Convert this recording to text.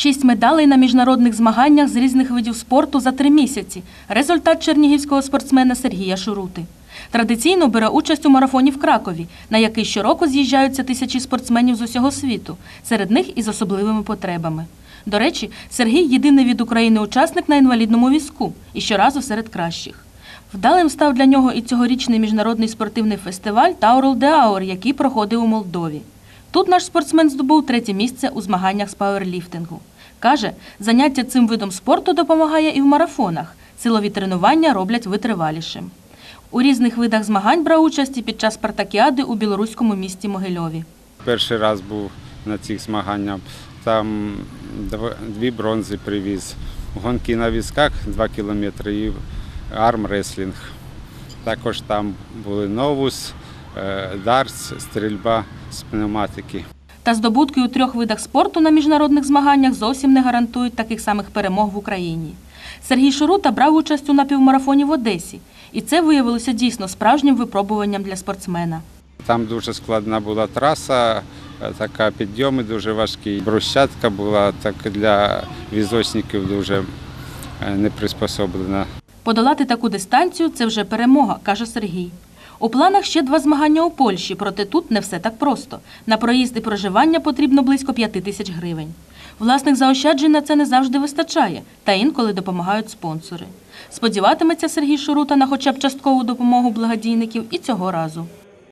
Шість медалей на міжнародних змаганнях з різних видів спорту за три місяці. Результат чернігівського спортсмена Сергія Шурути. Традиційно бере участь у марафоні в Кракові, на який щороку з'їжджаються тисячі спортсменів з усього світу, серед них із особливими потребами. До речі, Сергій єдиний від України учасник на інвалідному візку і щоразу серед кращих. Вдалим став для нього і цьогорічний міжнародний спортивний фестиваль Таурл де Аур, який проходив у Молдові. Тут наш спортсмен здобув третє місце у змаганнях з пауерліфтингу. Каже, заняття цим видом спорту допомагає і в марафонах. Силові тренування роблять витривалішим. У різних видах змагань брав участь і під час спартакіади у білоруському місті Могильові. Перший раз був на цих змаганнях. Там дві бронзи привіз. Гонки на візках 2 кілометри і армреслінг. Також там були новус, е, дартс, стрільба з пневматики. Та здобутки у трьох видах спорту на міжнародних змаганнях зовсім не гарантують таких самих перемог в Україні. Сергій Шурута брав участь у напівмарафоні в Одесі, і це виявилося дійсно справжнім випробуванням для спортсмена. Там дуже складна була траса, е, така підйоми дуже важкі. Брусчатка була так для візочників дуже е, не приспособлена. Подолати таку дистанцію це вже перемога, каже Сергій. У планах ще два змагання у Польщі, проте тут не все так просто. На проїзд і проживання потрібно близько п'яти тисяч гривень. Власних заощаджень на це не завжди вистачає, та інколи допомагають спонсори. Сподіватиметься Сергій Шурута на хоча б часткову допомогу благодійників і цього разу.